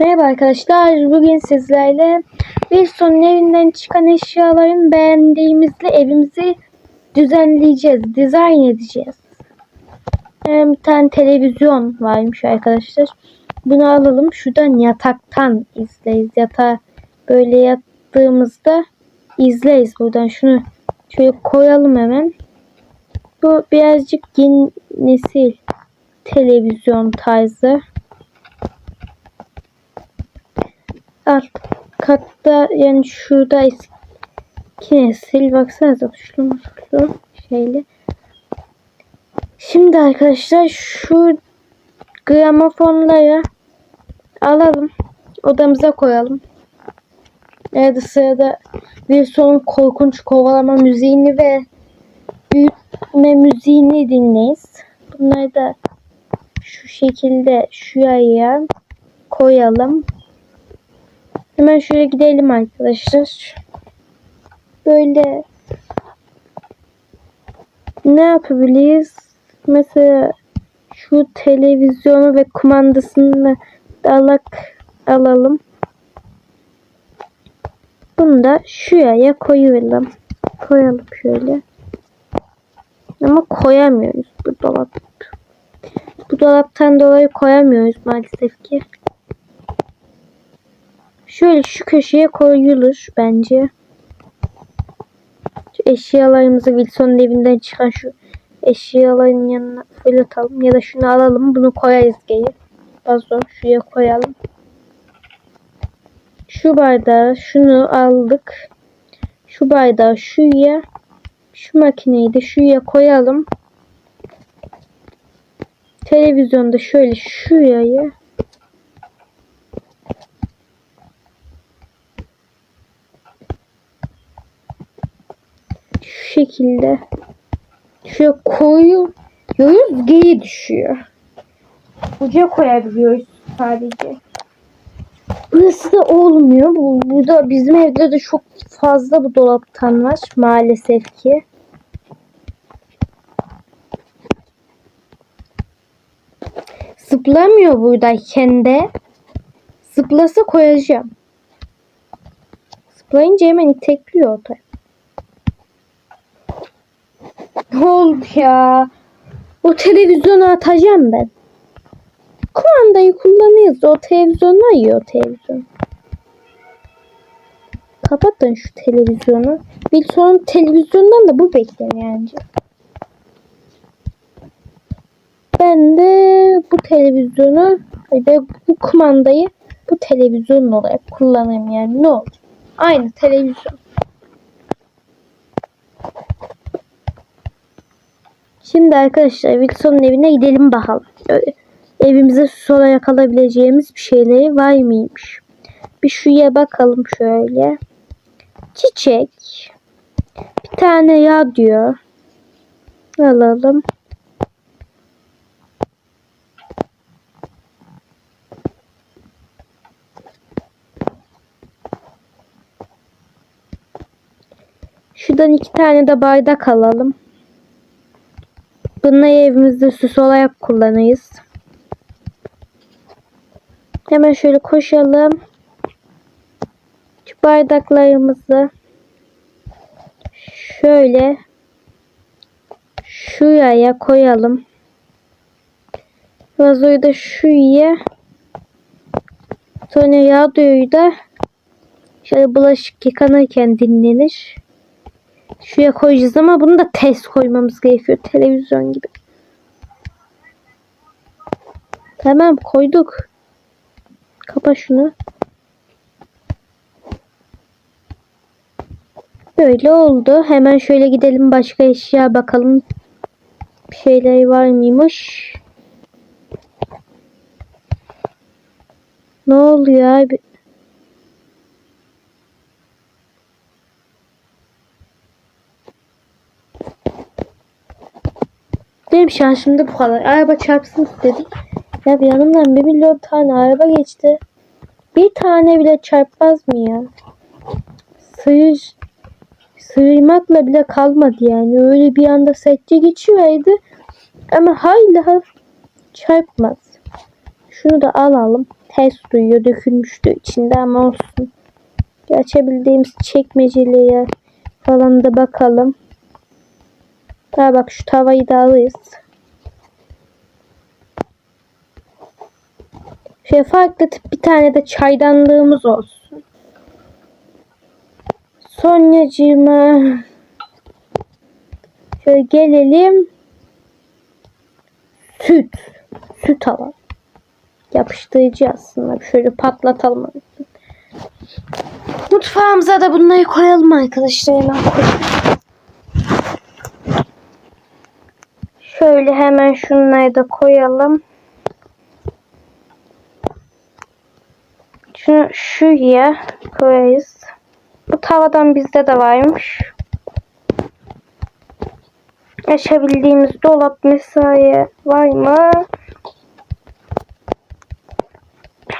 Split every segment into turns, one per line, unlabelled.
Merhaba arkadaşlar. Bugün sizlerle Wilson'un evinden çıkan eşyaların beğendiğimizle evimizi düzenleyeceğiz. Dizayn edeceğiz. Bir tane televizyon varmış arkadaşlar. Bunu alalım. Şuradan yataktan izleyiz. Yatağa böyle yattığımızda izleyiz buradan. Şunu şöyle koyalım hemen. Bu birazcık yeni nesil televizyon tarzı. Alt katta yani şurada eski nesil baksanıza tuşlu tuşlu şeyli. Şimdi arkadaşlar şu gramofonları alalım. Odamıza koyalım. Nerede sırada bir son korkunç kovalama müziğini ve büyütme müziğini dinleyiz. Bunları da şu şekilde şuraya koyalım. Hemen şuraya gidelim arkadaşlar. Böyle ne yapabiliriz? Mesela şu televizyonu ve kumandasını dalak alalım. Bunu da şuraya koyalım. Koyalım şöyle. Ama koyamıyoruz bu dolap. Bu dolaptan dolayı koyamıyoruz maalesef ki. Şöyle şu köşeye koyulur bence. Şu eşyalarımızı Wilson'un evinden çıkan şu eşyaların yanına fırlatalım. Ya da şunu alalım. Bunu koyarız geri. Vazo şuraya koyalım. Şu bardağı şunu aldık. Şu bardağı şuraya. Şu makineyi de şuraya koyalım. Televizyonda şöyle şuraya. şu şekilde şöyle koyuyoruz geri düşüyor. Uca koyabiliyoruz sadece. Burası da olmuyor. Bu, burada bizim evde de çok fazla bu dolaptan var maalesef ki. Zıplamıyor buradayken de. Zıplasa koyacağım. Zıplayınca hemen itekliyor o taraf. Ne ya? O televizyonu atacağım ben. Kumandayı kullanıyoruz. O televizyonu yiyor televizyon. Kapatın şu televizyonu. Wilson'un televizyondan da bu bekleniyor yani. Ben de bu televizyonu ve bu kumandayı bu televizyon olarak kullanayım yani ne olur. Aynı televizyon. Şimdi arkadaşlar Wilson'un evine gidelim bakalım. Evimize sola yakalayabileceğimiz bir şeyleri var mıymış? Bir şuraya bakalım şöyle. Çiçek. Bir tane yağ diyor. Alalım. Şuradan iki tane de bardak alalım. Bunları evimizde süs olarak kullanırız. Hemen şöyle koşalım. Şu bardaklarımızı şöyle şuraya koyalım. Vazoyu da şuraya sonra yağdoyu da şöyle bulaşık yıkanırken dinlenir. Şuraya koyacağız ama bunu da test koymamız gerekiyor. Televizyon gibi. Tamam koyduk. Kapa şunu. Böyle oldu. Hemen şöyle gidelim başka eşya bakalım. Bir şeyler var mıymış? Ne oluyor abi? Benim şansımda bu kadar. Araba çarpsın istedik. Ya bir yanımdan bir milyon tane araba geçti. Bir tane bile çarpmaz mı ya? Sıyır, sıyırmakla bile kalmadı yani. Öyle bir anda setçe geçiyordu. Ama hala çarpmaz. Şunu da alalım. ses duyuyor. Dökülmüştü içinde ama olsun. Açabildiğimiz çekmeceleye falan da bakalım. Ha bak şu tavayı da alırız. Şöyle farklı tip bir tane de çaydanlığımız olsun. Sonyacığıma şöyle gelelim. Süt. Süt alalım. Yapıştırıcı aslında. Şöyle patlatalım. Mutfağımıza da bunları koyalım arkadaşlar. Hemen koyalım. Şöyle hemen şunları da koyalım. Şunu şuraya koyarız. Bu tavadan bizde de varmış. Açabildiğimiz dolap mesai var mı?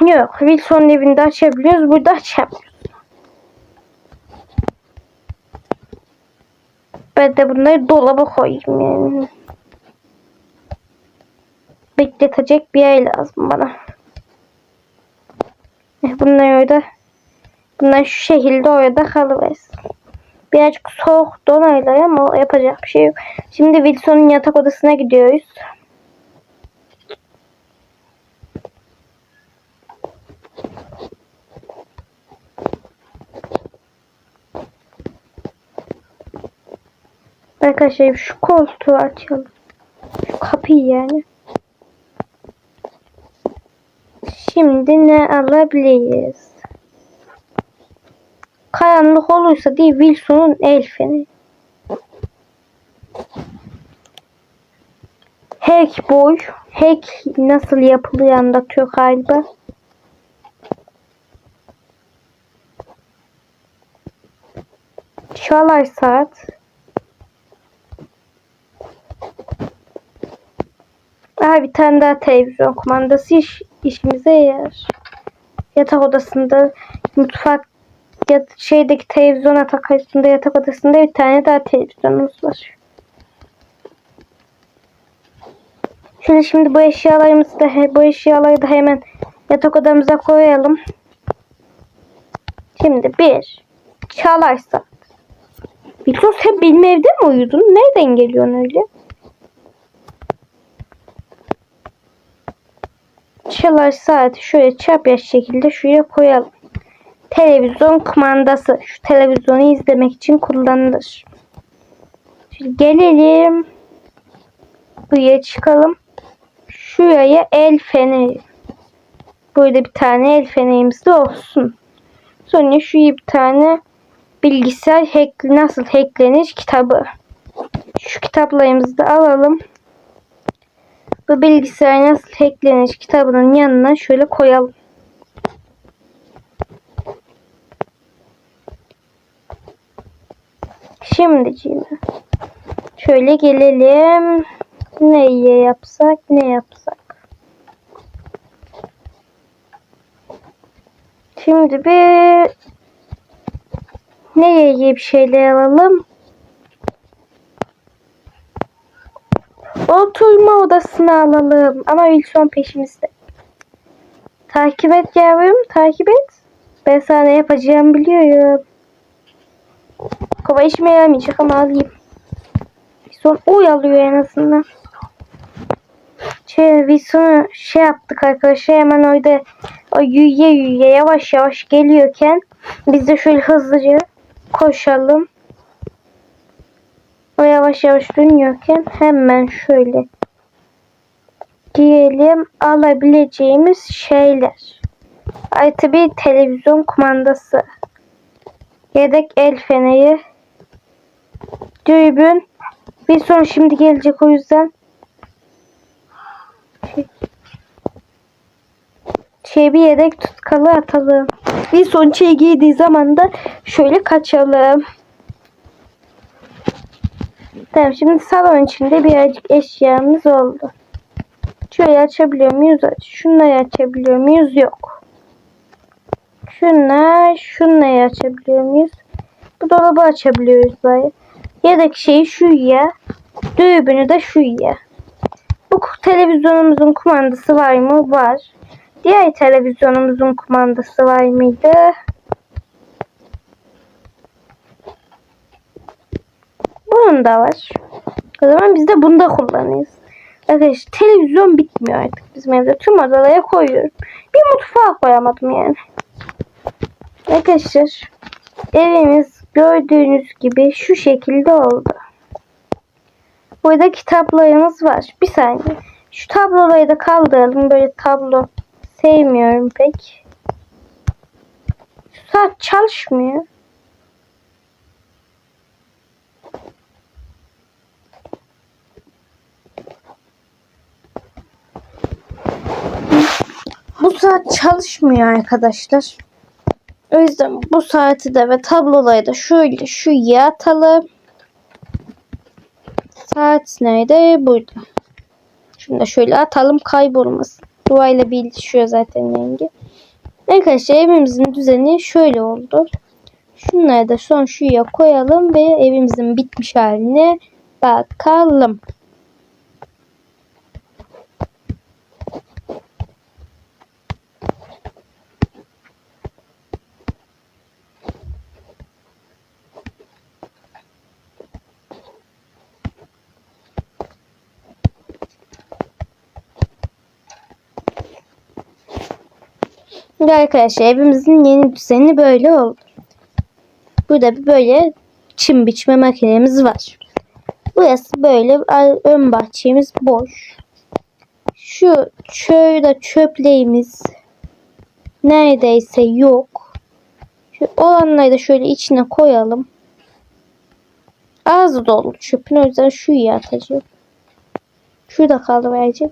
Yok. Wilson'un evinde açabiliyoruz. Burada açamıyoruz. Ben de bunları dolaba koyayım yani. Bekletecek bir yer lazım bana. Eh, Bunlar orada. Bunlar şu şekilde orada kalıversin. Birazcık soğuk donaylar ama yapacak bir şey yok. Şimdi Wilson'un yatak odasına gidiyoruz. Arkadaşlar şu koltuğu açalım. Şu kapıyı yani. Şimdi ne alabiliriz? Karanlık olursa değil Wilson'un el feneri. Hack boy. Hack nasıl yapılıyor anlatıyor galiba. Çalar saat. Aha bir tane daha televizyon kumandası iş, işimize yarar. Yatak odasında mutfak ya şeydeki televizyon yatak odasında yatak odasında bir tane daha televizyonumuz var. Şöyle şimdi bu eşyalarımızı da bu eşyaları da hemen yatak odamıza koyalım. Şimdi bir çalar saat. Bilmiyorum sen benim evde mi uyudun? Nereden geliyorsun öyle? Çalar saati şöyle çapyaş şekilde şuraya koyalım. Televizyon kumandası. Şu televizyonu izlemek için kullanılır. Şimdi gelelim. Buraya çıkalım. Şuraya el feneri. Burada bir tane el fenerimiz de olsun. Sonra şuraya bir tane bilgisayar hack, nasıl hacklenir kitabı. Şu kitaplarımızı da alalım. Bu bilgisayar nasıl hacklenir kitabının yanına şöyle koyalım. Şimdi şöyle gelelim. Neye yapsak ne yapsak. Şimdi bir neye bir şeyler alalım. Oturma odasını alalım. Ama Wilson peşimizde. Takip et yavrum. Takip et. Ben sana ne yapacağımı biliyorum. Kova işime yaramayacak ama alayım. Wilson oyalıyor en azından. Şey, Wilson'u şey yaptık arkadaşlar. Hemen orada o yürüye yürüye yavaş yavaş geliyorken biz de şöyle hızlıca koşalım. Yavaş yavaş dönüyorken hemen şöyle diyelim alabileceğimiz şeyler. Artı bir televizyon kumandası. Yedek el feneri. Dürbün. Bir son şimdi gelecek o yüzden. Şey, şey bir yedek tutkalı atalım. Bir son şey giydiği zaman da şöyle kaçalım. Tamam şimdi salon içinde birazcık eşyamız oldu. Şöyle açabiliyor muyuz? Şunları açabiliyor muyuz? Yok. Şunlar, şunları açabiliyor muyuz? Bu dolabı açabiliyoruz bari. Yedek şeyi şuraya. Düğümünü de şuraya. Bu televizyonumuzun kumandası var mı? Var. Diğer televizyonumuzun kumandası var mıydı? Da var. O zaman biz de bunu da kullanırız. Arkadaşlar televizyon bitmiyor artık bizim evde. Tüm odalara koyuyorum. Bir mutfağa koyamadım yani. Arkadaşlar evimiz gördüğünüz gibi şu şekilde oldu. Burada kitaplarımız var. Bir saniye. Şu tabloları da kaldıralım. Böyle tablo sevmiyorum pek. Şu saat çalışmıyor. Bu saat çalışmıyor arkadaşlar. O yüzden bu saati de ve tabloları da şöyle şuraya atalım. Saat nerede? Burada. Şimdi de şöyle atalım kaybolmasın. Duayla birleşiyor zaten rengi. Arkadaşlar evimizin düzeni şöyle oldu. Şunları da son şuraya koyalım ve evimizin bitmiş haline bakalım. Şimdi arkadaşlar evimizin yeni düzeni böyle oldu. Burada bir böyle çim biçme makinemiz var. Burası böyle ön bahçemiz boş. Şu şöyle çöpleğimiz neredeyse yok. Şu olanları da şöyle içine koyalım. Az dolu çöpün o yüzden şuraya atacağım. Şurada kaldı verecek.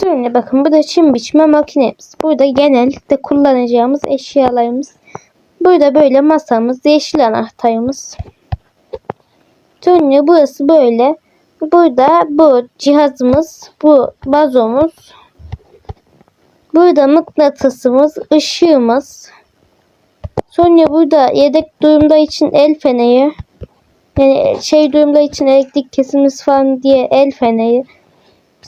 Şöyle bakın bu da çim biçme makinemiz. Burada genellikle kullanacağımız eşyalarımız. Burada böyle masamız, yeşil anahtarımız. Sonra burası böyle. Burada bu cihazımız, bu vazomuz. Burada mıknatısımız, ışığımız. Sonra burada yedek durumda için el feneri. Yani şey durumda için elektrik kesilmesi falan diye el feneri.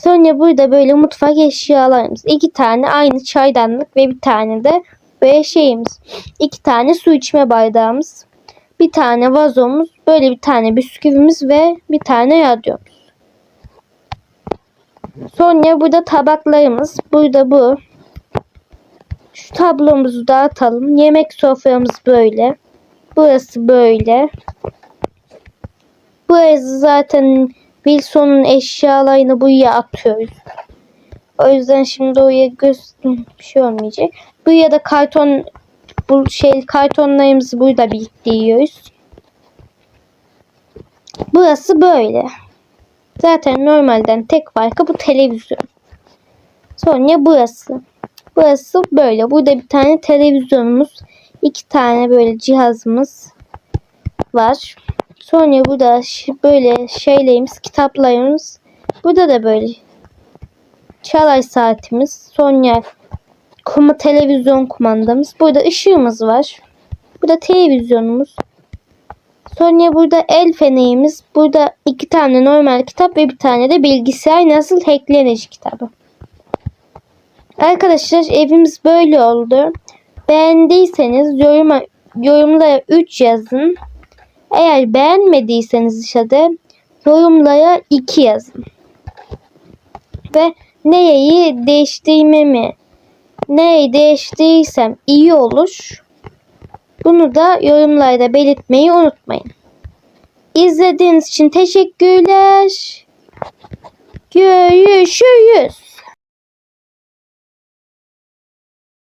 Sonra burada böyle mutfak eşyalarımız. iki tane aynı çaydanlık ve bir tane de böyle şeyimiz. iki tane su içme bardağımız. Bir tane vazomuz. Böyle bir tane bisküvimiz ve bir tane radyomuz. Sonra burada tabaklarımız. Burada bu. Şu tablomuzu da atalım. Yemek soframız böyle. Burası böyle. Burası zaten Wilson'un eşyalarını buraya atıyoruz. O yüzden şimdi oraya göz bir şey olmayacak. Buraya da karton bu şey kartonlarımızı burada biriktiriyoruz. Burası böyle. Zaten normalden tek farkı bu televizyon. Sonra burası. Burası böyle. Burada bir tane televizyonumuz, iki tane böyle cihazımız var. Sonra burada böyle şeylerimiz, kitaplarımız. Burada da böyle çalay saatimiz. Sonra kuma televizyon kumandamız. Burada ışığımız var. Burada televizyonumuz. Sonra burada el fenerimiz. Burada iki tane normal kitap ve bir tane de bilgisayar nasıl hacklenir kitabı. Arkadaşlar evimiz böyle oldu. Beğendiyseniz yoruma, yorumlara 3 yazın. Eğer beğenmediyseniz işte yorumlara 2 yazın. Ve neyi değiştirmemi neyi değiştirirsem iyi olur. Bunu da yorumlarda belirtmeyi unutmayın. İzlediğiniz için teşekkürler. Görüşürüz.